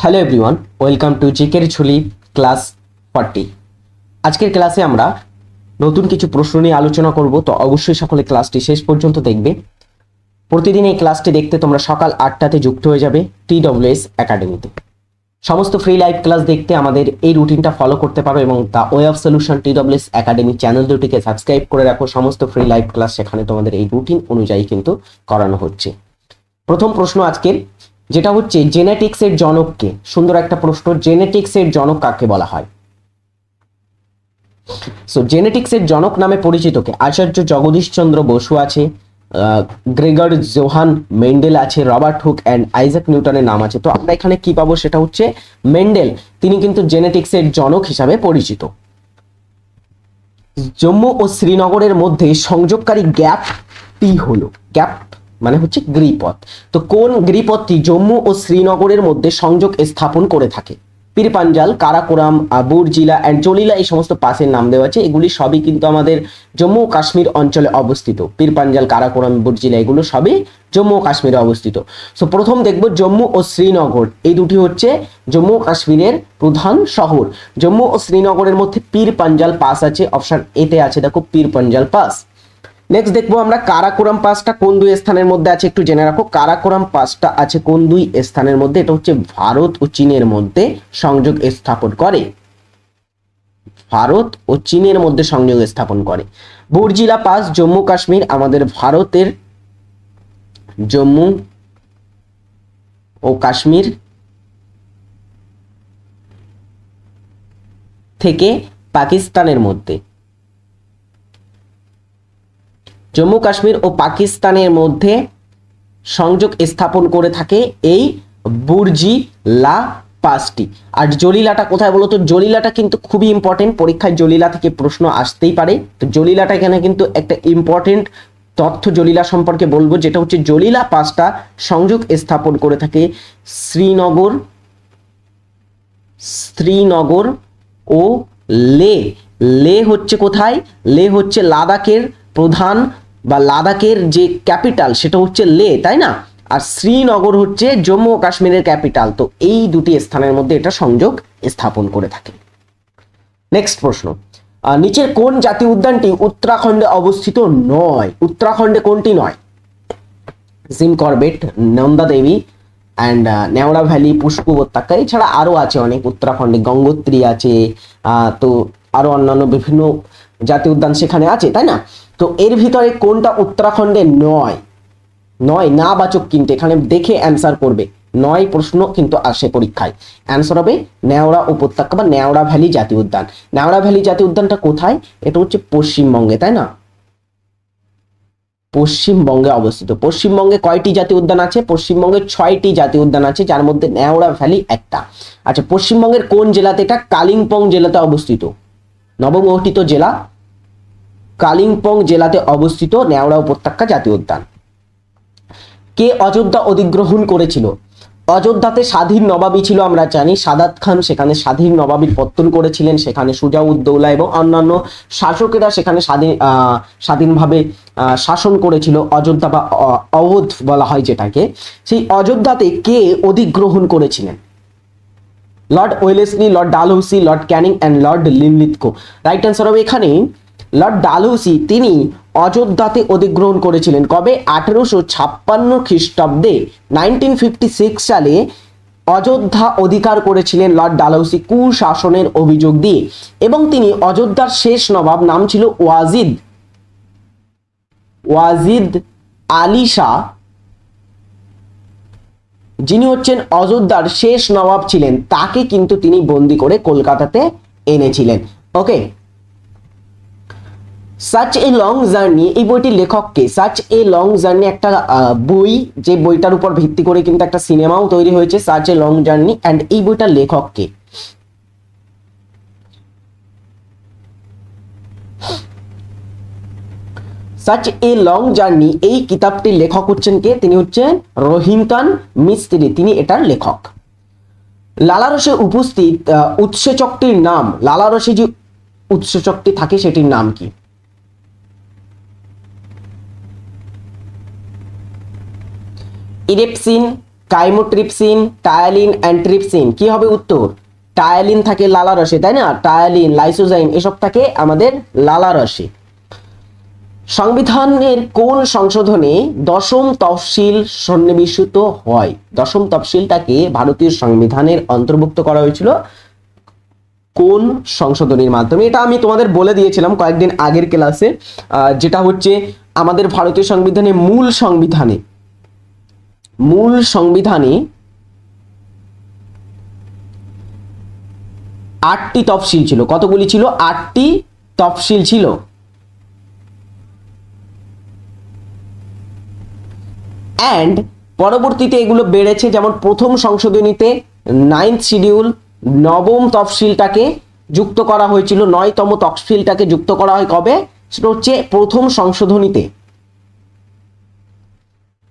Hello everyone welcome to জিকের ঝুলি class forty আজকের ক্লাসে আমরা নতুন কিছু প্রশ্ন নিয়ে আলোচনা করব, তো অবশ্যই সকলে ক্লাসটি শেষ পর্যন্ত দেখবে। প্রতিদিন এই ক্লাসটি দেখতে তোমরা সকাল আটটাতে যুক্ত হয়ে যাবে টি ডব্লিউএস একাডেমিতে সমস্ত ফ্রি লাইভ ক্লাস দেখতে আমাদের এই রুটিনটা ফলো করতে পারো এবং the way of solution T WS academy channel দুটিকে সাবস্ক্রাইব করে রাখো। সমস্ত ফ্রি লাইভ ক্লাস সেখানে তোমাদের এই রুটিন অনুযায়ী কিন্তু করানো হচ্ছে। প্রথম প্রশ্ন আজকের যেটা হচ্ছে জেনেটিক্সের জনককে, সুন্দর একটা প্রশ্ন, জেনেটিক্সের জনক কাকে বলা হয়? সো জেনেটিক্সের জনক নামে পরিচিত কে? আচার্য জগদীশচন্দ্র বসু আছে গ্রেগর জোহান মেন্ডেল আছে, রবার্ট হুক অ্যান্ড আইজাক নিউটনের নাম আছে। তো আমরা এখানে কি পাবো? সেটা হচ্ছে মেন্ডেল। তিনি কিন্তু জেনেটিক্সের জনক হিসাবে পরিচিত। জম্মু ও শ্রীনগরের মধ্যে সংযোগকারী গ্যাপটি হলো, গ্যাপ মানে হচ্ছে গিরিপথ। তো কোন গিরিপথটি জম্মু ও শ্রীনগরের মধ্যে সংযোগ স্থাপন করে থাকে? পীরপাঞ্জাল, কারাকোরাম বুরজিলা অ্যান্ড জলিলা এই সমস্ত পাসের নাম দেওয়া আছে। এগুলি সবই কিন্তু আমাদের জম্মু ও কাশ্মীর অঞ্চলে অবস্থিত। পীরপাঞ্জাল, কারাকোরাম বুরজিলা এগুলো সবই জম্মু ও কাশ্মীরে অবস্থিত। সো প্রথম দেখব জম্মু ও শ্রীনগর। এই দুটি হচ্ছে জম্মু ও কাশ্মীরের প্রধান শহর। জম্মু ও শ্রীনগরের মধ্যে পীরপাঞ্জাল পাস আছে। অপশন এতে আছে দেখো, পীরপাঞ্জাল পাস। নেক্সট দেখব আমরা কারাকোরাম পাসটা কোন দুই স্থানের মধ্যে আছে একটু জেনে রাখো। কারাকোরাম পাসটা আছে কোন দুই স্থানের মধ্যে? এটা হচ্ছে ভারত ও চীনের মধ্যে সংযোগ স্থাপন করে। ভারত ও চীনের মধ্যে সংযোগ স্থাপন করে। বুর্জিলা পাস, জম্মু কাশ্মীর আমাদের ভারতের জম্মু ও কাশ্মীর থেকে পাকিস্তানের মধ্যে। জম্মু, কাশ্মীর ও পাকিস্তানের মধ্যে সংযোগ স্থাপন করে থাকে এই বুর্জি লা পাসটি আর জলিলাটা কোথায় বলো তো? জলিলাটা কিন্তু খুবই ইম্পর্টেন্ট পরীক্ষায় জলিলা থেকে প্রশ্ন আসতেই পারে। তো জলিলাটা এখানে কিন্তু একটা ইম্পর্টেন্ট তথ্য জলিলা সম্পর্কে বলব, যেটা হচ্ছে জলিলা পাসটা সংযোগ স্থাপন করে থাকে শ্রীনগর শ্রীনগর ও লে। লে হচ্ছে কোথায়? লে হচ্ছে লাদাখের প্রধান বা লাদাখের যে ক্যাপিটাল সেটা হচ্ছে লে, তাই না? আর শ্রীনগর হচ্ছে জম্মু ও কাশ্মীরের ক্যাপিটাল। তো এই দুটি স্থানের মধ্যে এটা সংযোগ স্থাপন করে থাকে। নেক্সট প্রশ্ন। নিচের কোন জাতীয় উদ্যানটি উত্তরাখণ্ডে অবস্থিত নয়? উত্তরাখণ্ডে কোনটি নয়? Jim Corbett, Nanda Devi and Neora valley, পুষ্প উপত্যকা, এছাড়া আরও আছে অনেক উত্তরাখণ্ডে। গঙ্গোত্রী আছে তো আরও অন্যান্য বিভিন্ন জাতীয় উদ্যান সেখানে আছে, তাই না? তো এর ভিতরে কোনটা উত্তরাখণ্ডে নয়? নয়, না বাচক কিন্তু, এখানে দেখে অ্যান্সার করবে। নয় প্রশ্ন কিন্তু আসে পরীক্ষায়। অ্যান্সার হবে নেওড়া উপত্যকা বা নেওড়া ভ্যালি জাতীয় উদ্যান। নেওড়া ভ্যালি জাতীয় উদ্যানটা কোথায়? এটা হচ্ছে পশ্চিমবঙ্গে, তাই না? পশ্চিমবঙ্গে অবস্থিত। পশ্চিমবঙ্গে কয়টি জাতীয় উদ্যান আছে? পশ্চিমবঙ্গে ছয়টি জাতীয় উদ্যান আছে, যার মধ্যে নেওড়া ভ্যালি একটা। আচ্ছা পশ্চিমবঙ্গের কোন জেলাতে এটা? কালিম্পং জেলাতে অবস্থিত। নবগঠিত জেলা কালিম্পং জেলাতে অবস্থিত নেওড়া উপত্যকা জাতীয় উদ্যান। কে অযোধ্যা অধিগ্রহণ করেছিল? অযোধ্যাতে স্বাধীন নবাবী ছিল, আমরা জানি। সাদাত খান সেখানে স্বাধীন নবাবীর পত্তন করেছিলেন। সেখানে সুজাউদ্দৌলা এবং অন্যান্য শাসকেরা সেখানে স্বাধীন স্বাধীনভাবে শাসন করেছিল। অযোধ্যা বা অবধ বলা হয় যেটাকে। সেই অযোধ্যাতে কে অধিগ্রহণ করেছিলেন? Lord Wellesley, Lord Dalhousie, Lord Canning and Lord Linlithgow right answer হবে এখানে লর্ড ডালহৌসি তিনি অযোধ্যাতে অধিগ্রহণ করেছিলেন। কবে? আঠেরোশো ছাপ্পান্ন খ্রিস্টাব্দে নাইনটিন ফিফটি সিক্স সালে অযোধ্যা অধিকার করেছিলেন লর্ড ডালহৌসি কুশাসনের অভিযোগ দিয়ে এবং তিনি অযোধ্যার শেষ নবাব, নাম ছিল ওয়াজিদ। ওয়াজিদ আলী শাহ, যিনি হচ্ছেন অযোধ্যার শেষ নবাব ছিলেন, তাকে কিন্তু তিনি বন্দি করে কলকাতাতে এনেছিলেন। Okay such a long journey এই বইটির লেখককে সাচ এ লং জার্নি একটা বই, যে বইটার উপর ভিত্তি করে কিন্তু একটা সিনেমাও তৈরি হয়েছে such a long journey and এই বইটার লেখককে। সাচ এ লং জার্নি এই কিতাবটির লেখক হচ্ছেন কে? তিনি হচ্ছেন রহিম খান মিস্ত্রি, তিনি এটার লেখক। লালারসে উপস্থিত উৎসেচকটির নাম লালারসে যে উৎসেচকটি থাকে সেটির নাম কি? Erepsin, chymotrypsin, ptyalin and trypsin. কি হবে উত্তর? টায়ালিন থাকে লালা রসে, তাই না? টায়ালিন, লাইসোজাইম, এসব থাকে আমাদের লালা রসে। সংবিধানের কোন সংশোধনে দশম তফসিল সন্নিবেশিত হয়? দশম তফসিলটাকে ভারতীয় সংবিধানের অন্তর্ভুক্ত করা হয়েছিল কোন সংশোধনীর মাধ্যমে? এটা আমি তোমাদের বলে দিয়েছিলাম কয়েকদিন আগের ক্লাসে যেটা হচ্ছে আমাদের ভারতীয় সংবিধানে মূল সংবিধানে। মূল সংবিধানে আটটি তফসিল ছিল। কতগুলি ছিল? আটটি তফসিল ছিল। অ্যান্ড পরবর্তীতে এগুলো বেড়েছে যেমন প্রথম সংশোধনীতে নাইন্থ শিডিউল নবম তফসিলটাকে যুক্ত করা হয়েছিল। নয়তম তফসিলটাকে যুক্ত করা হয় কবে? সেটা হচ্ছে প্রথম সংশোধনীতে।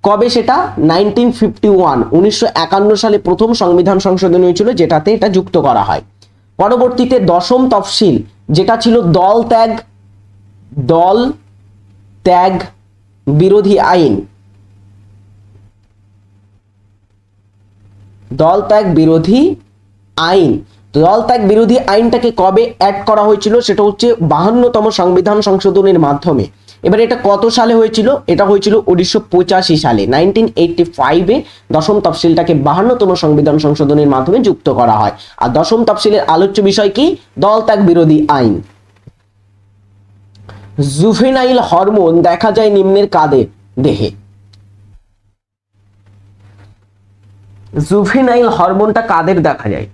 কবে সেটা? নাইনটিন ফিফটি ওয়ান উনিশশো একান্ন সালে প্রথম সংবিধান সংশোধনী হয়েছিল যেটাতে এটা যুক্ত করা হয়। পরবর্তীতে দশম তফসিল, যেটা ছিল দল ত্যাগ দল ত্যাগ বিরোধী আইন। দল ত্যাগ বিরোধী আইন। দল ত্যাগ বিরোধী আইনটাকে কবে অ্যাড করা হয়েছিল? সেটা হচ্ছে বাহান্নতম সংবিধান সংশোধনের মাধ্যমে। এবার এটা কত সালে হয়েছিল? এটা হয়েছিল উনিশশো পঁচাশি সালে। নাইনটিন এইটটি ফাইভে দশম তফসিলটাকে বাহান্নতম সংবিধান সংশোধনের মাধ্যমে যুক্ত করা হয়। আর দশম তফসিলের আলোচ্য বিষয় কি? দল ত্যাগ বিরোধী আইন। জুভেনাইল হরমোন দেখা যায় নিম্নের কাদের দেহে। জুভেনাইল হরমোনটা কাদের দেখা যায়?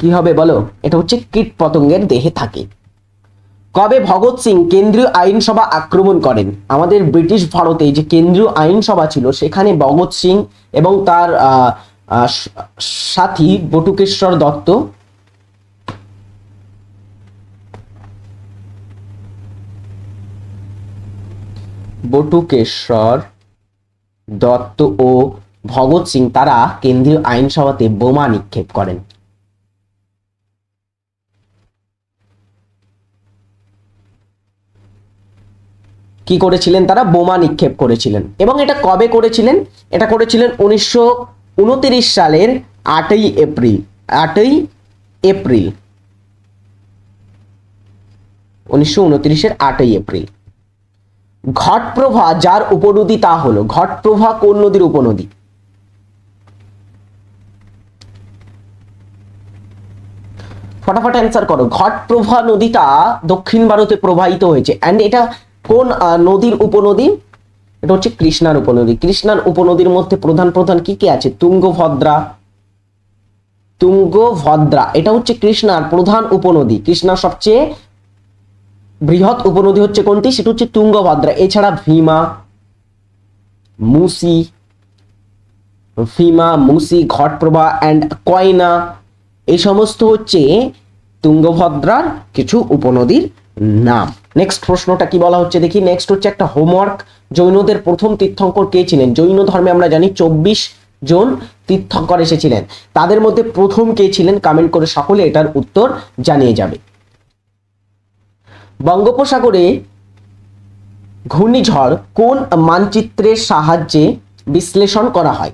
কি হবে বলো? এটা হচ্ছে কীট পতঙ্গের দেহে থাকে। কবে ভগৎ সিং কেন্দ্রীয় আইনসভা আক্রমণ করেন? আমাদের ব্রিটিশ ভারতে যে কেন্দ্রীয় আইনসভা ছিল, সেখানে ভগৎ সিং এবং তার সাথী বটুকেশ্বর দত্ত বটুকেশ্বর দত্ত ও ভগৎ সিং তারা কেন্দ্রীয় আইনসভাতে বোমা নিক্ষেপ করেন। কি করেছিলেন তারা? বোমা নিক্ষেপ করেছিলেন। এবং এটা কবে করেছিলেন? এটা করেছিলেন উনিশশো উনতিরিশ সালের আটই এপ্রিল আটই এপ্রিল। উনিশশো উনত্রিশের আটই এপ্রিল। ঘটপ্রভা যার উপনদী তা হলো। ঘটপ্রভা কোন নদীর উপনদী? ফটাফট অ্যান্সার করো। ঘটপ্রভা নদীটা দক্ষিণ ভারতে প্রবাহিত হয়েছে। অ্যান্ড এটা কোন নদীর উপনদী? এটা হচ্ছে কৃষ্ণার উপনদী। কৃষ্ণার উপনদীর মধ্যে প্রধান প্রধান কি কি আছে? তুঙ্গভদ্রা। তুঙ্গভদ্রা। এটা হচ্ছে কৃষ্ণার প্রধান উপনদী। কৃষ্ণার সবচেয়ে বৃহৎ উপনদী হচ্ছে কোনটি? সেটা হচ্ছে তুঙ্গভদ্রা। এছাড়া ভীমা, মুসি ভীমা, মুসি, ঘটপ্রভা অ্যান্ড কয়না এই সমস্ত হচ্ছে তুঙ্গভদ্রার কিছু উপনদীর নাম। নেক্সট প্রশ্নটা কি বলা হচ্ছে? দেখি নেক্সট হচ্ছে একটা হোমওয়ার্ক জৈনদের প্রথম তীর্থঙ্কর কে ছিলেন? জৈন ধর্মে আমরা জানি চব্বিশ জন তীর্থঙ্কর এসেছিলেন। তাদের মধ্যে প্রথম কে ছিলেন? কমেন্ট করে সকলে এটার উত্তর জানিয়ে যাবে। বঙ্গোপসাগরে ঘূর্ণিঝড় কোন মানচিত্রের সাহায্যে বিশ্লেষণ করা হয়?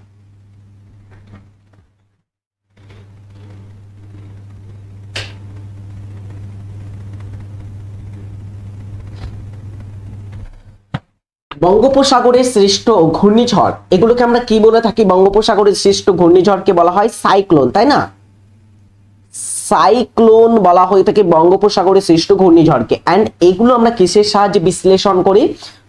বঙ্গোপসাগরের শ্রেষ্ঠ ঘূর্ণিঝড়। এগুলোকে আমরা কি বলে থাকি? বঙ্গোপসাগরের শ্রেষ্ঠ ঘূর্ণিঝড়কে বলা হয় সাইক্লোন, তাই না? সাইক্লোন বলা হয়ে থাকে বঙ্গোপসাগরের সৃষ্ট ঘূর্ণিঝড়কে। অ্যান্ড এগুলো আমরা কিসের সাহায্যে বিশ্লেষণ করি?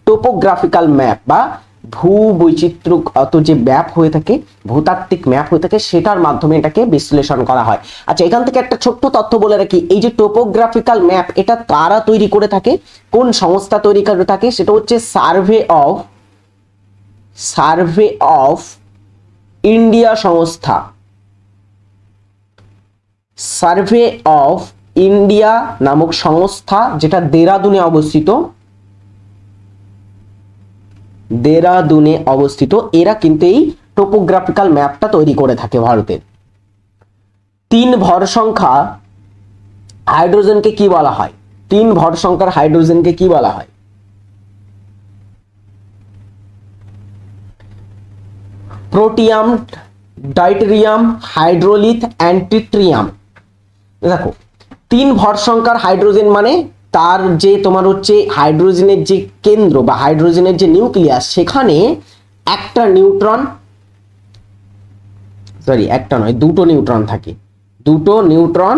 টোপোগ্রাফিক্যাল ম্যাপ বা ভূ বৈচিত্র্যগত যে ম্যাপ হয়ে থাকে, ভূতাত্ত্বিক ম্যাপ হয়ে থাকে, সেটার মাধ্যমে এটাকে বিশ্লেষণ করা হয়। আচ্ছা এখান থেকে একটা ছোট্ট তথ্য বলে রাখি। এই যে টোপোগ্রাফিক্যাল ম্যাপ এটা কারা তৈরি করে থাকে? কোন সংস্থা তৈরি করে থাকে? সেটা হচ্ছে survey of survey of India সংস্থা। সার্ভে অফ ইন্ডিয়া নামক সংস্থা, যেটা দেরাদুনে অবস্থিত দেরাদুনে অবস্থিত। এরা কিন্তু এই টোপোগ্রাফিক্যাল ম্যাপটা তৈরি করে থাকে ভারতের। তিন ভর সংখ্যা হাইড্রোজেনকে কি বলা হয়? তিন ভর সংখ্যার হাইড্রোজেনকে কি বলা হয়? প্রোটিয়াম ডাইটেরিয়াম হাইড্রোলিথ অ্যান্টিট্রিয়াম দেখো, তিন ভর সংখ্যার হাইড্রোজেন মানে তার যে তোমার হচ্ছে হাইড্রোজেনের যে কেন্দ্র বা হাইড্রোজেনের যে নিউক্লিয়াস, সেখানে একটা নিউট্রন সরি একটা নয়, দুটো নিউট্রন থাকে। দুটো নিউট্রন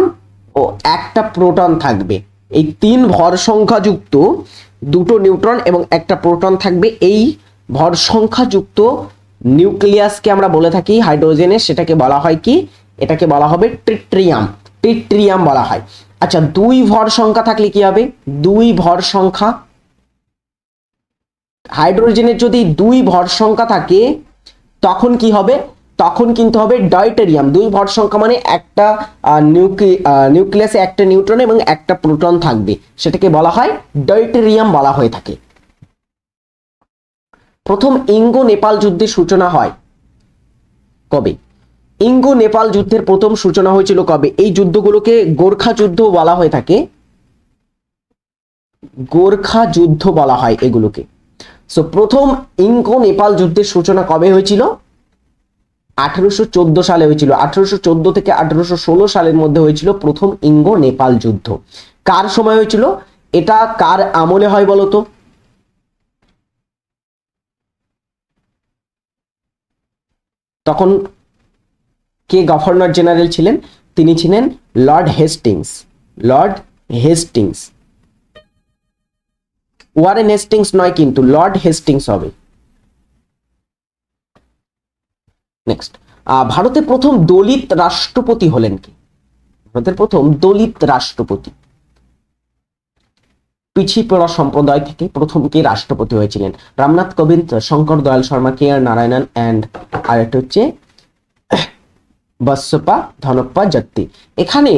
ও একটা প্রোটন থাকবে। এই তিন ভর সংখ্যাযুক্ত দুটো নিউট্রন এবং একটা প্রোটন থাকবে। এই ভর সংখ্যাযুক্ত নিউক্লিয়াসকে আমরা বলে থাকি হাইড্রোজেনের, সেটাকে বলা হয় কি? এটাকে বলা হবে ট্রিট্রিয়াম। ট্রিট্রিয়াম বলা হয়। আচ্ছা দুই ভর সংখ্যা থাকলে কি হবে? দুই ভর সংখ্যা। হাইড্রোজেনের যদি দুই ভর সংখ্যা থাকে, তখন কি হবে? তখন কিন্তু হবে ডয়টেরিয়াম। দুই ভর সংখ্যা মানে একটা নিউক্লিয়াসে, একটা নিউট্রন এবং একটা প্রোটন থাকবে। সেটাকে বলা হয় ডয়টেরিয়াম বলা হয়ে থাকে। প্রথম ইঙ্গো নেপাল যুদ্ধের সূচনা হয় কবে? ইঙ্গো নেপাল যুদ্ধের প্রথম সূচনা হয়েছিল কবে? এই যুদ্ধগুলোকে গোর্খা যুদ্ধ বলা হয়ে থাকে। গোর্খা যুদ্ধ বলা হয় এগুলোকে। সো প্রথম ইঙ্গো নেপাল যুদ্ধের সূচনা কবে হয়েছিল? আঠারোশো সালে হয়েছিল। আঠারোশো থেকে আঠারোশো সালের মধ্যে হয়েছিল প্রথম ইঙ্গো নেপাল যুদ্ধ। কার সময় হয়েছিল? এটা কার আমলে হয় বলতো তখন কে গভর্নর জেনারেল ছিলেন? তিনি ছিলেন Lord Hastings. Lord Hastings. Warren Hastings নয় কিন্তু, লর্ড হেস্টিংস হবে। নেক্সট ভারতের প্রথম দলিত রাষ্ট্রপতি হলেন কি? ভারতের প্রথম দলিত রাষ্ট্রপতি। পিছিয়ে পড়া সম্প্রদায় থেকে প্রথম কে রাষ্ট্রপতি হয়েছিলেন? রামনাথ কোবিন্দ, শঙ্কর দয়াল শর্মা, কে আর নারায়ণন অ্যান্ড আর একটা হচ্ছে বৎসপা ধনপ্পা জত্তি। এখানে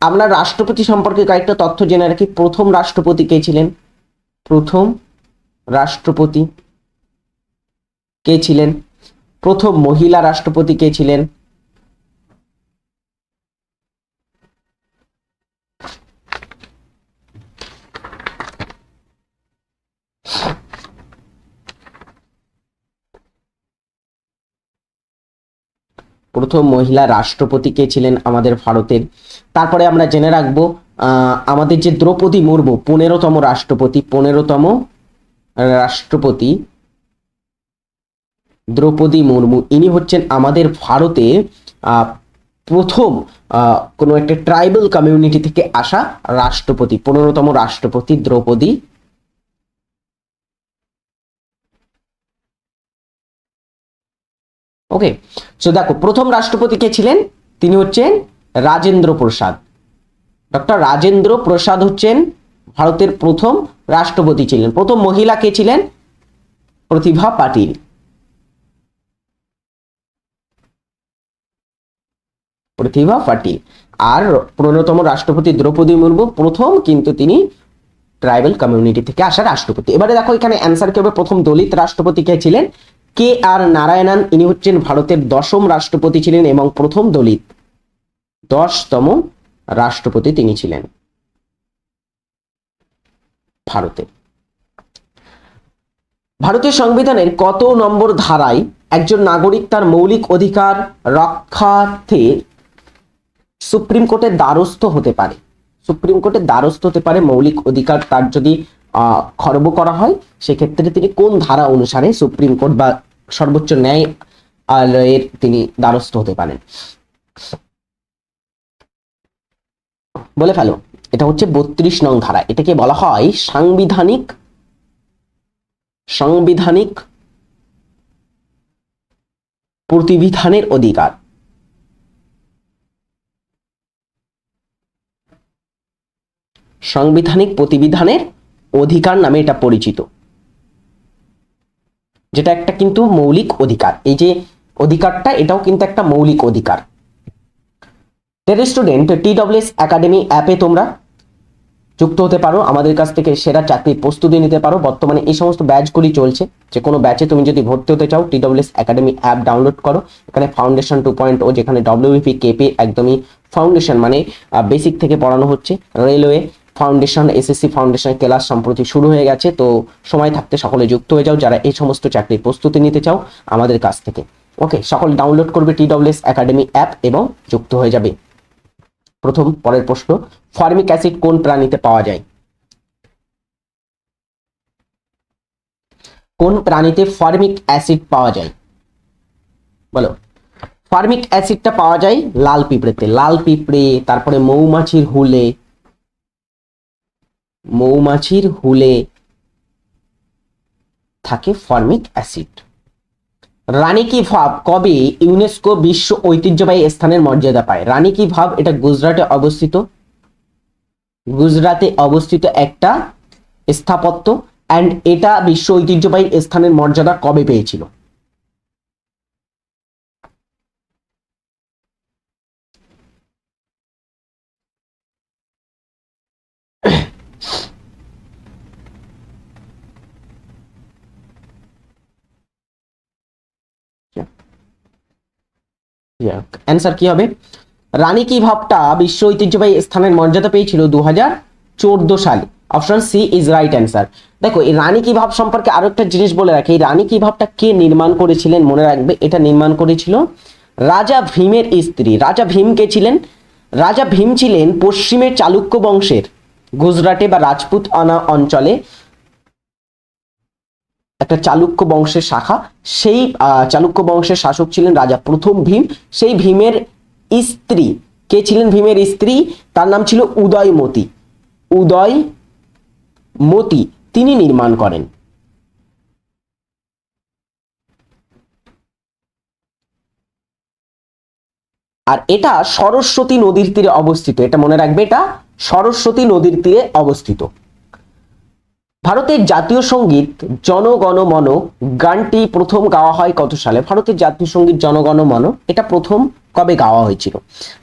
আমরা রাষ্ট্রপতি সম্পর্কে কয়েকটা তথ্য জেনে রাখি। প্রথম রাষ্ট্রপতি কে ছিলেন? প্রথম রাষ্ট্রপতি কে ছিলেন? প্রথম মহিলা রাষ্ট্রপতি কে ছিলেন? প্রথম মহিলা রাষ্ট্রপতি কে ছিলেন আমাদের ভারতের। তারপরে আমরা জেনে রাখব আমাদের যে দ্রৌপদী মুর্মু, পনেরোতম রাষ্ট্রপতি পনেরোতম রাষ্ট্রপতি দ্রৌপদী মুর্মু, ইনি হচ্ছেন আমাদের ভারতে প্রথম কোনো একটা ট্রাইবাল কমিউনিটি থেকে আসা রাষ্ট্রপতি, পনেরোতম রাষ্ট্রপতি দ্রৌপদী ওকে সো দেখো, প্রথম রাষ্ট্রপতি কে ছিলেন? তিনি হচ্ছেন রাজেন্দ্র প্রসাদ। ডক্টর রাজেন্দ্র প্রসাদ হচ্ছেন ভারতের প্রথম রাষ্ট্রপতি ছিলেন। প্রথম মহিলা কে ছিলেন? প্রতিভা পাটিল। প্রতিভা পাটিল। আর পনেরোতম রাষ্ট্রপতি দ্রৌপদী মুর্মু প্রথম, কিন্তু তিনি ট্রাইবাল কমিউনিটি থেকে আসা রাষ্ট্রপতি। এবারে দেখো, এখানে অ্যান্সার কি হবে? প্রথম দলিত রাষ্ট্রপতি কে ছিলেন? কে আর নারায়ণন, ইনি হচ্ছেন ভারতের দশম রাষ্ট্রপতি ছিলেন এবং প্রথম দলিত। দশতম রাষ্ট্রপতি তিনি ছিলেন ভারতে। ভারতীয় সংবিধানের কত নম্বর ধারায় একজন নাগরিক তার মৌলিক অধিকার রক্ষার্থে সুপ্রিম কোর্টের দ্বারস্থ হতে পারে। সুপ্রিম কোর্টের দ্বারস্থ হতে পারে মৌলিক অধিকার তার যদি খর্ব করা হয়, সেক্ষেত্রে তিনি কোন ধারা অনুসারে সুপ্রিম কোর্ট বা সর্বোচ্চ ন্যায় আলয়ের তিনি দ্বারস্থ হতে পারেন? বলে ফেলো, এটা হচ্ছে বত্রিশ নং ধারা। এটাকে বলা হয় সাংবিধানিক সাংবিধানিক প্রতিবিধানের অধিকার। সাংবিধানিক প্রতিবিধানের অধিকার নামে এটা পরিচিত। যেটা একটা কিন্তু মৌলিক অধিকার। এই যে অধিকারটা, এটাও কিন্তু একটা মৌলিক অধিকার। স্টুডেন্ট টি ডব্লিউএস একাডেমি অ্যাপে তোমরা যুক্ত হতে পারো, আমাদের কাছ থেকে সেরা চাকরির প্রস্তুতি নিতে পারো। বর্তমানে এই সমস্ত ব্যাচগুলি চলছে। যে কোনো ব্যাচে তুমি যদি ভর্তি হতে চাও T WS academy app download করো। এখানে ফাউন্ডেশন টু পয়েন্ট ও যেখানে ডব্লিউপি কেপি একদমই ফাউন্ডেশন মানে বেসিক থেকে পড়ানো হচ্ছে। Railway foundation SSC foundation class সম্প্রতি শুরু হয়ে গেছে, তো সময় থাকতে সকলে যুক্ত হয়ে যাও, যারা এই সমস্ত চাকরির প্রস্তুতি নিতে চাও আমাদের কাছ থেকে। ওকে সকল ডাউনলোড করবে টিডব্লিউএস একাডেমি অ্যাপ এবং যুক্ত হয়ে যাবে। প্রথম, পরের প্রশ্ন ফর্মিক অ্যাসিড কোন প্রাণীতে পাওয়া যায়? কোন প্রাণীতে ফর্মিক অ্যাসিড পাওয়া যায়? বলো। ফার্মিক অ্যাসিডটা পাওয়া যায় লাল পিঁপড়েতে, লাল পিঁপড়ে, তারপরে মৌমাছির হুলে মৌমাছির হুলে থাকে ফর্মিক অ্যাসিড। রানী কি ভাব কবে ইউনেস্কো বিশ্ব ঐতিহ্যবাহী স্থানের মর্যাদা পায়? রানী কি ভাব এটা গুজরাটে অবস্থিত? গুজরাটে অবস্থিত একটা স্থাপত্য অ্যান্ড এটা বিশ্ব ঐতিহ্যবাহী স্থানের মর্যাদা কবে পেয়েছিল? অ্যান্সার কি হবে? রানী কি ভাবটা বিশ্ব ঐতিহ্যবাহী স্থানের মর্যাদা পেয়েছিল দু হাজার চোদ্দ সালে? Option C is right answer দেখো, এই রানী কি ভাব সম্পর্কে আরও একটা জিনিস বলে রাখি। এই রানী কি ভাবটা কে নির্মাণ করেছিলেন মনে রাখবে? এটা নির্মাণ করেছিল রাজা ভীমের স্ত্রী। রাজা ভীম কে ছিলেন? রাজা ভীম ছিলেন পশ্চিমের চালুক্য বংশের, গুজরাটে বা রাজপুত অঞ্চলে। একটা চালুক্য বংশের শাখা। সেই চালুক্য বংশের শাসক ছিলেন রাজা প্রথম ভীম। সেই ভীমের স্ত্রী, কে ছিলেন ভীমের স্ত্রী? তার নাম ছিল উদয়মতি। উদয় মতি তিনি নির্মাণ করেন। আর এটা সরস্বতী নদীর তীরে অবস্থিত। এটা মনে রাখবে এটা সরস্বতী নদীর তীরে অবস্থিত। ভারতের জাতীয় সংগীত জনগণ মন গানটি প্রথম গাওয়া হয় কত সালে? ভারতের জাতীয় সংগীত জনগণ মন এটা প্রথম কবে গাওয়া হয়েছিল?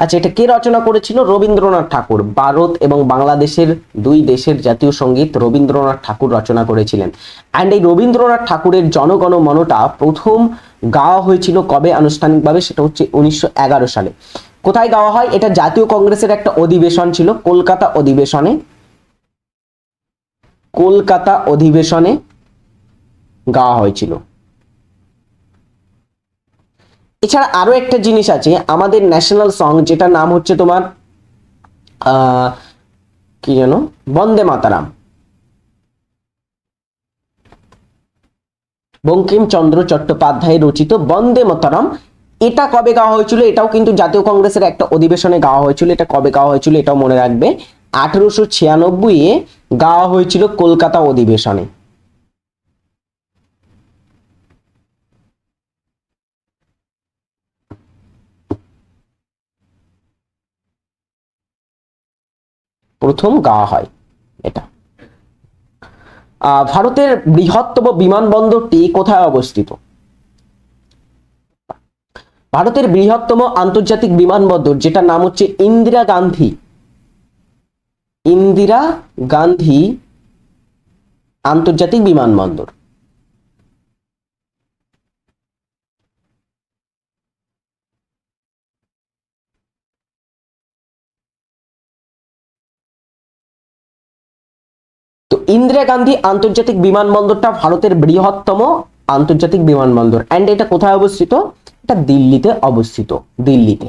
আচ্ছা এটা কে রচনা করেছিল? রবীন্দ্রনাথ ঠাকুর। ভারত এবং বাংলাদেশের দুই দেশের জাতীয় সংগীত রবীন্দ্রনাথ ঠাকুর রচনা করেছিলেন। অ্যান্ড এই রবীন্দ্রনাথ ঠাকুরের জনগণ মনটা প্রথম গাওয়া হয়েছিল কবে আনুষ্ঠানিকভাবে? সেটা হচ্ছে উনিশশো এগারো সালে। কোথায় গাওয়া হয়? এটা জাতীয় কংগ্রেসের একটা অধিবেশন ছিল, কলকাতা অধিবেশনে। কলকাতা অধিবেশনে গাওয়া হয়েছিল। এছাড়া আরও একটা জিনিস আছে, আমাদের ন্যাশনাল সং যেটা নাম হচ্ছে তোমার কি যেন? বন্দে মাতারাম। বঙ্কিমচন্দ্র চট্টোপাধ্যায় রচিত বন্দে মাতারাম, এটা কবে গাওয়া হয়েছিল? এটাও কিন্তু জাতীয় কংগ্রেসের একটা অধিবেশনে গাওয়া হয়েছিল, এটা কবে গাওয়া হয়েছিল এটাও মনে রাখবে। আঠেরোশো ছিয়ানব্বই এ গাওয়া হয়েছিল কলকাতা অধিবেশনে। প্রথম গাওয়া হয় এটা। ভারতের বৃহত্তম বিমানবন্দরটি কোথায় অবস্থিত? ভারতের বৃহত্তম আন্তর্জাতিক বিমানবন্দর, যেটার নাম হচ্ছে ইন্দিরা গান্ধী ইন্দিরা গান্ধী আন্তর্জাতিক বিমানবন্দর। তো ইন্দিরা গান্ধী আন্তর্জাতিক বিমানবন্দরটা ভারতের বৃহত্তম আন্তর্জাতিক বিমানবন্দর। অ্যান্ড এটা কোথায় অবস্থিত? এটা দিল্লিতে অবস্থিত। দিল্লিতে।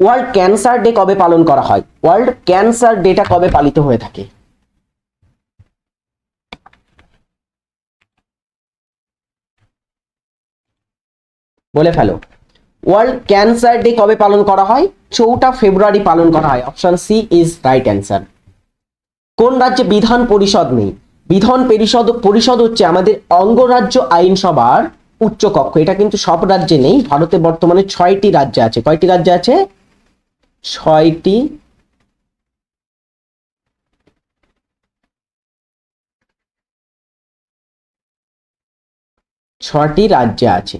ওয়ার্ল্ড ক্যান্সার ডে কবে পালন করা হয়? ওয়ার্ল্ড ক্যান্সার ডেটা কবে পালিত হয়ে থাকে? বলে ফেলো। ওয়ার্ল্ড ক্যান্সার ডে কবে পালন করা হয়? চৌঠা ফেব্রুয়ারি পালন করা হয়। Option C is right answer. কোন রাজ্যে বিধান পরিষদ নেই? বিধান পরিষদ পরিষদ হচ্ছে আমাদের অঙ্গরাজ্য আইনসভার উচ্চ কক্ষ এটা কিন্তু সব রাজ্যে নেই। ভারতে বর্তমানে ছয়টি রাজ্য আছে। কয়টি রাজ্য আছে? ছয়টি ছটি রাজ্যে আছে।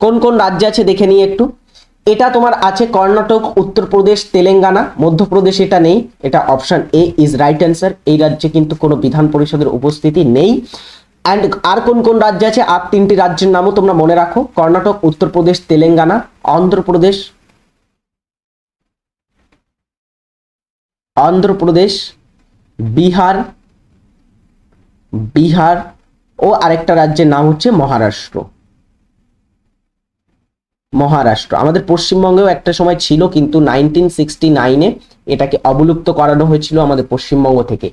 কোন কোন রাজ্য আছে দেখে নিই একটু। এটা তোমার আছে কর্ণাটক, উত্তরপ্রদেশ, তেলেঙ্গানা, মধ্যপ্রদেশ এটা নেই। এটা option A is right answer এই রাজ্যে কিন্তু কোনো বিধান পরিষদের উপস্থিতি নেই। অ্যান্ড আর কোন কোন রাজ্য আছে? আর তিনটি রাজ্যের নামও তোমরা মনে রাখো। কর্ণাটক, উত্তরপ্রদেশ, তেলেঙ্গানা, অন্ধ্রপ্রদেশ অন্ধ্রপ্রদেশ, বিহার বিহার ও আরেকটা রাজ্যের নাম হচ্ছে মহারাষ্ট্র। মহারাষ্ট্র। আমাদের পশ্চিমবঙ্গেও একটা সময় ছিল, কিন্তু নাইনটিন সিক্সটি নাইনে এটাকে অবলুপ্ত করানো হয়েছিল আমাদের পশ্চিমবঙ্গ থেকে।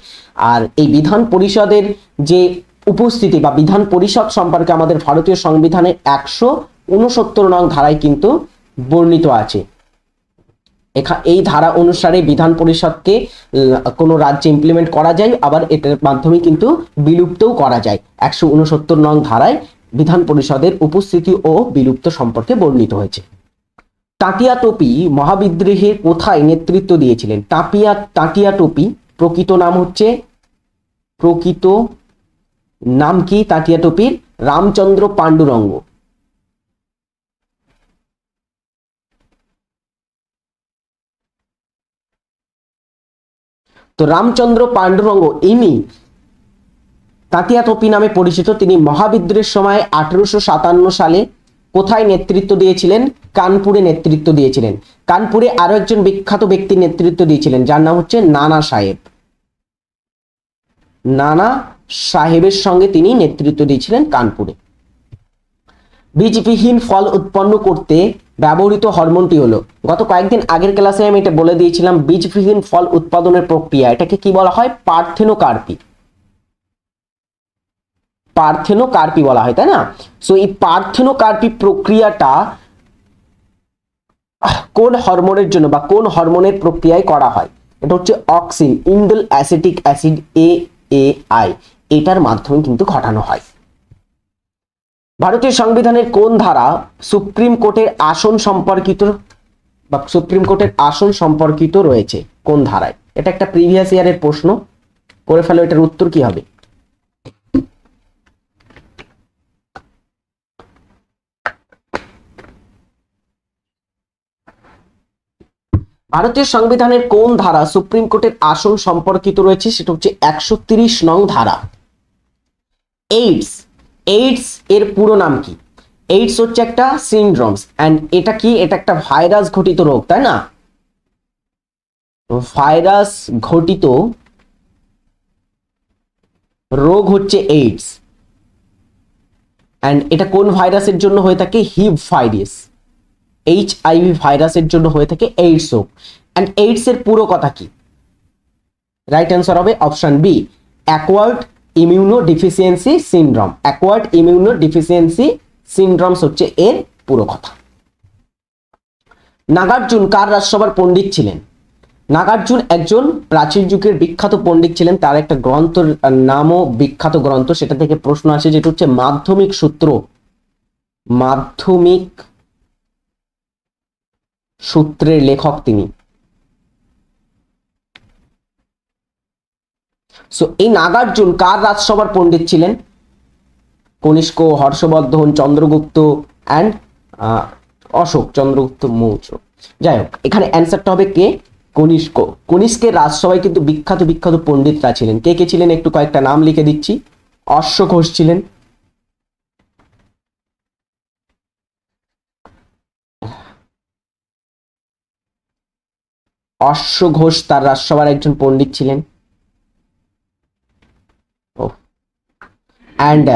আর এই বিধান পরিষদের যে উপস্থিতি বা বিধান পরিষদ সম্পর্কে আমাদের ভারতীয় সংবিধানে একশো উনসত্তর নং ধারায় কিন্তু বর্ণিত আছে। এখা এই ধারা অনুসারে বিধান পরিষদকে কোনো রাজ্যে ইমপ্লিমেন্ট করা যায়, আবার এটার মাধ্যমে কিন্তু বিলুপ্তও করা যায়। একশো উনসত্তর নং ধারায় বিধান পরিষদের উপস্থিতি ও বিলুপ্ত সম্পর্কে বর্ণিত হয়েছে। টাটিয়া টোপি মহাবিদ্রোহের কোথায় নেতৃত্ব দিয়েছিলেন? টাপিয়া টাটিয়া টোপি প্রকৃত নাম হচ্ছে প্রকৃত নাম কি? টাটিয়া টোপির? রামচন্দ্র পাণ্ডুরঙ্গ। তো রামচন্দ্র পাণ্ডুরঙ্গ, ইনি তাতিয়া টোপি নামে পরিচিত। তিনি মহাবিদ্রোহের সময় আঠারোশো সাতান্ন সালে কোথায় নেতৃত্ব দিয়েছিলেন? কানপুরে নেতৃত্ব দিয়েছিলেন। কানপুরে আরও একজন বিখ্যাত ব্যক্তি নেতৃত্ব দিয়েছিলেন, যার নাম হচ্ছে নানা সাহেব। নানা সাহেবের সঙ্গে তিনি নেতৃত্ব দিয়েছিলেন কানপুরে। বীজবিহীন ফল উৎপন্ন করতে ব্যবহৃত হরমোনটি হলো, গত কয়েকদিন আগের ক্লাসে আমি এটা বলে দিয়েছিলাম বীজবিহীন ফল উৎপাদনের প্রক্রিয়া, এটাকে কি বলা হয়? পার্থেনোকার্পি। পার্থেনোকার্পি বলা হয়, তাই না? সো এই পার্থেনোকার্পি প্রক্রিয়াটা কোন হরমোনের জন্য বা কোন হরমোনের প্রক্রিয়ায় করা হয়? এটা হচ্ছে auxin, indole acetic acid, A A I. এটার মাধ্যমে কিন্তু ঘটানো হয়। ভারতীয় সংবিধানের কোন ধারা সুপ্রিম কোর্টের আসন সম্পর্কিত বা সুপ্রিম কোর্টের আসন সম্পর্কিত রয়েছে? কোন ধারায়? এটা একটা প্রিভিয়াস ইয়ারের প্রশ্ন। করে ফেলো, এটার উত্তর কি হবে? ভারতীয় সংবিধানের কোন ধারা সুপ্রিম কোর্টের আসন সম্পর্কিত রয়েছে? সেটা হচ্ছে একশো নং ধারা। এইডস এইডস এর পুরো নাম কি? এইডস হচ্ছে একটা সিনড্রোমস অ্যান্ড এটা কি? এটা একটা ভাইরাস ঘটিত রোগ, তাই না? ভাইরাস ঘটিত রোগ হচ্ছে এইডস অ্যান্ড এটা কোন ভাইরাসের জন্য হয়ে থাকে? হিভ ভাইরাস এইচ আইভি ভাইরাসের জন্য হয়ে থাকে এইডস রোগ. অ্যান্ড এইডস এর পুরো কথা কি? রাইট অ্যান্সার হবে option B acquired immuno deficiency syndrome acquired immuno deficiency syndromes হচ্ছে এর পুরো কথা। নাগার্জুন কার রাজসভার পণ্ডিত ছিলেন? নাগার্জুন একজন প্রাচীন যুগের বিখ্যাত পণ্ডিত ছিলেন। তার একটা গ্রন্থর নামও বিখ্যাত গ্রন্থ। সেটা থেকে প্রশ্ন আসে যেটা হচ্ছে মাধ্যমিক সূত্র। মাধ্যমিক সূত্রের লেখক তিনি। সো এই নাগার্জুন কার রাজসভার পণ্ডিত ছিলেন? কনিষ্ক, হর্ষবর্ধন, চন্দ্রগুপ্ত অ্যান্ড অশোক, চন্দ্রগুপ্ত, মৌর্য। যাই হোক, এখানে অ্যান্সারটা হবে কে? কনিষ্ক। কনিষ্কের রাজসভায় কিন্তু বিখ্যাত বিখ্যাত পণ্ডিতরা ছিলেন। কে কে ছিলেন? একটু কয়েকটা নাম লিখে দিচ্ছি। অশ্ব ঘোষ ছিলেন। অশ্ব ঘোষ তার রাজসভার একজন পণ্ডিত ছিলেন। অ্যান্ড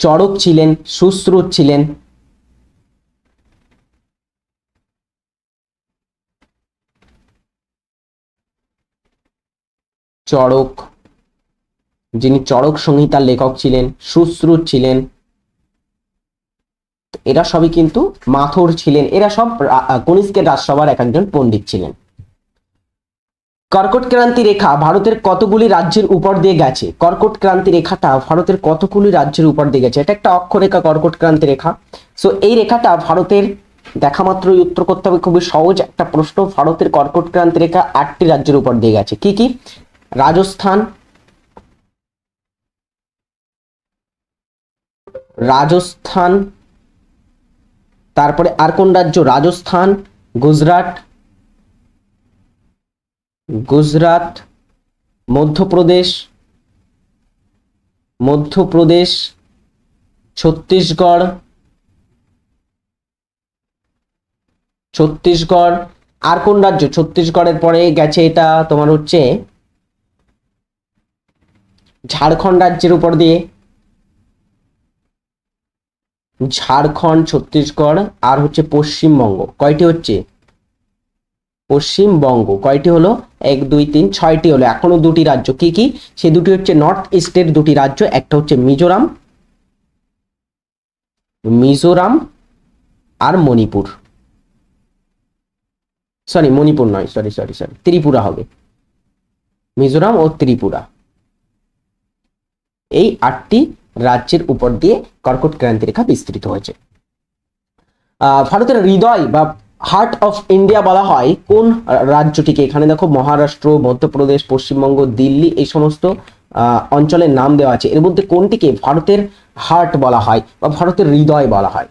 চড়ক ছিলেন সুশ্রুত ছিলেন চড়ক যিনি চড়ক সংহিতার লেখক ছিলেন সুশ্রুত ছিলেন এরা সবই কিন্তু মাথুর ছিলেন। এরা সব কনিষ্কের রাজসভার এক একজন পণ্ডিত ছিলেন। কর্কট ক্রান্তি রেখা ভারতের কতগুলি রাজ্যের উপর দিয়ে গেছে? কর্কট ক্রান্তি রেখাটা ভারতের কতগুলি রাজ্যের উপর দিয়ে গেছে? এটা একটা অক্ষরেখা কর্কট ক্রান্তি রেখা। সো এই রেখাটা ভারতের, দেখা মাত্রই উত্তর করতে হবে, খুবই সহজ একটা প্রশ্ন। ভারতের কর্কট ক্রান্তি রেখা আটটি রাজ্যের উপর দিয়ে গেছে। কি কি? রাজস্থান রাজস্থান, তারপরে আর কোন রাজ্য? রাজস্থান, গুজরাট গুজরাট, মধ্যপ্রদেশ মধ্যপ্রদেশ, ছত্তিশগড় ছত্তিশগড়। আর কোন রাজ্য? ছত্তিশগড়ের পরে গেছে এটা তোমার হচ্ছে ঝাড়খণ্ড রাজ্যের উপর দিয়ে। ঝাড়খণ্ড, ছত্তিশগড় আর হচ্ছে পশ্চিমবঙ্গ। কয়টি হচ্ছে? পশ্চিমবঙ্গ। কয়টি হলো? এক, দুই, তিন, ছয়টি হলো। এখনও দুটি রাজ্য। কি কি? সে দুটি হচ্ছে নর্থ ইস্টের দুটি রাজ্য। একটা হচ্ছে মিজোরাম মিজোরাম আর মণিপুর। সরি মণিপুর নয়। সরি সরি সরি ত্রিপুরা হবে। মিজোরাম ও ত্রিপুরা। এই আটটি রাজ্যের উপর দিয়ে কর্কট ক্রান্তি রেখা বিস্তৃত হয়েছে। ভারতের হৃদয় বা হার্ট অফ ইন্ডিয়া বলা হয়, কোন রাজ্যটিকে? এখানে দেখো মহারাষ্ট্র, মধ্যপ্রদেশ, পশ্চিমবঙ্গ, দিল্লি, এই সমস্ত অঞ্চলের নাম দেওয়া আছে। এর মধ্যে কোনটিকে? ভারতের হার্ট বলা হয় বা ভারতের হৃদয় বলা হয়।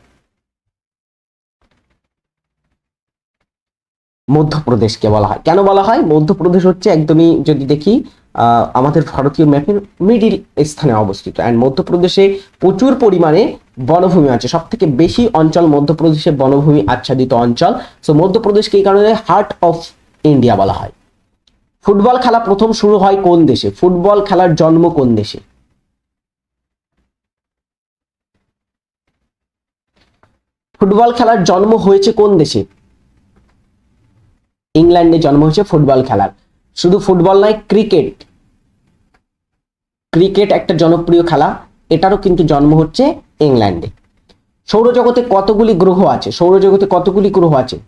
মধ্যপ্রদেশকে বলা হয়। কেন বলা হয়? মধ্যপ্রদেশ হচ্ছে একদমই যদি দেখি আমাদের ভারতীয় ম্যাপের মিডিল স্থানে অবস্থিত। অ্যান্ড মধ্যপ্রদেশে প্রচুর পরিমাণে বনভূমি আছে। সব থেকে বেশি অঞ্চল মধ্যপ্রদেশে বনভূমি আচ্ছাদিত অঞ্চল। সো মধ্যপ্রদেশকে এই কারণে হার্ট অফ ইন্ডিয়া বলা হয়। ফুটবল খেলা প্রথম শুরু হয় কোন দেশে? ফুটবল খেলার জন্ম কোন দেশে? ফুটবল খেলার জন্ম হয়েছে কোন দেশে? ইংল্যান্ডে জন্ম হয়েছে ফুটবল খেলার। শুধু ফুটবল নয়, ক্রিকেট। ক্রিকেট একটা জনপ্রিয় খেলা। এটারও কিন্তু জন্ম হচ্ছে ইংল্যান্ডে। সৌরজগতে কতগুলি গ্রহ আছে? সৌরজগতে কতগুলি গ্রহ আছে?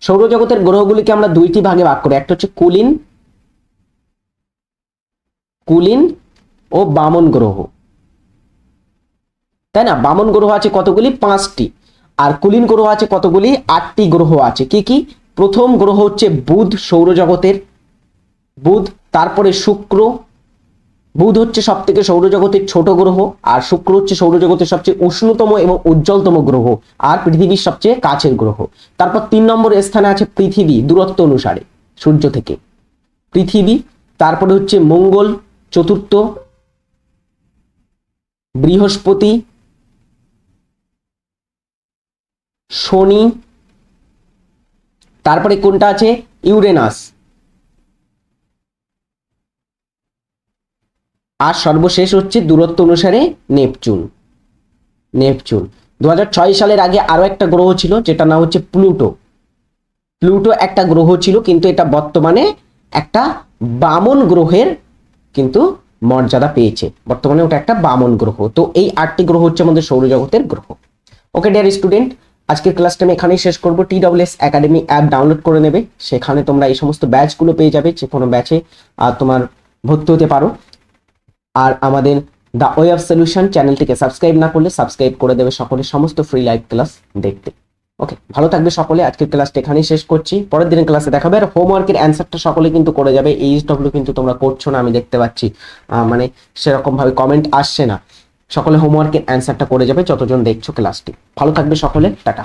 সৌরজগতের গ্রহগুলিকে আমরা দুইটি ভাগে ভাগ করি। একটা হচ্ছে কুলিন কুলিন ও বামন গ্রহ। তাই না? বামন গ্রহ আছে কতগুলি? পাঁচটি। আর কুলিন গ্রহ আছে কতগুলি? আটটি গ্রহ আছে। কি কি? প্রথম গ্রহ হচ্ছে বুধ সৌরজগতের। বুধ, তারপরে শুক্র। বুধ হচ্ছে সব থেকে সৌরজগতের ছোট গ্রহ, আর শুক্র হচ্ছে সৌরজগতের সবচেয়ে উষ্ণতম এবং উজ্জ্বলতম গ্রহ, আর পৃথিবীর সবচেয়ে কাছের গ্রহ। তারপর তিন নম্বর স্থানে আছে পৃথিবী, দূরত্ব অনুসারে, সূর্য থেকে। পৃথিবী, তারপরে হচ্ছে মঙ্গল, চতুর্থ, বৃহস্পতি, শনি, তারপরে কোনটা আছে? ইউরেনাস। আর সর্বশেষ হচ্ছে দূরত্ব অনুসারে নেপচুন। নেপচুন। দু হাজার ছয় সালের আগে আরও একটা গ্রহ ছিল যেটা নাম হচ্ছে প্লুটো। প্লুটো একটা গ্রহ ছিল, কিন্তু এটা বর্তমানে একটা বামন গ্রহের কিন্তু মর্যাদা পেয়েছে। বর্তমানে ওটা একটা বামন গ্রহ। তো এই আটটি গ্রহ হচ্ছে আমাদের সৌরজগতের গ্রহ। ওকে ডিয়ার স্টুডেন্ট আজকের ক্লাসটা আমি এখানেই শেষ করব। T WS academy app download করে নেবে। সেখানে তোমরা এই সমস্ত ব্যাচগুলো পেয়ে যাবে। যে কোনো ব্যাচে তোমার ভর্তি হতে পারো। আর আমাদের দ্য ওয়ে অফ সলিউশন চ্যানেলটিকে সাবস্ক্রাইব না করলে সাবস্ক্রাইব করে দেবে সকলে সমস্ত ফ্রি লাইভ ক্লাস দেখতে। ওকে ভালো থাকবে সকলে। আজকের ক্লাসটা এখানেই শেষ করছি। পরের দিনের ক্লাসে দেখাবে। আর হোমওয়ার্কের অ্যান্সারটা সকলে কিন্তু করে যাবে। এইচ ডব্লিউ কিন্তু তোমরা করছ না, আমি দেখতে পাচ্ছি। মানে সেরকম ভাবে কমেন্ট আসছে না। সকলে হোমওয়ার্কের অ্যান্সারটা করে যাবে যতজন দেখছ ক্লাসটি ভালো থাকবে সকলে। টাটা।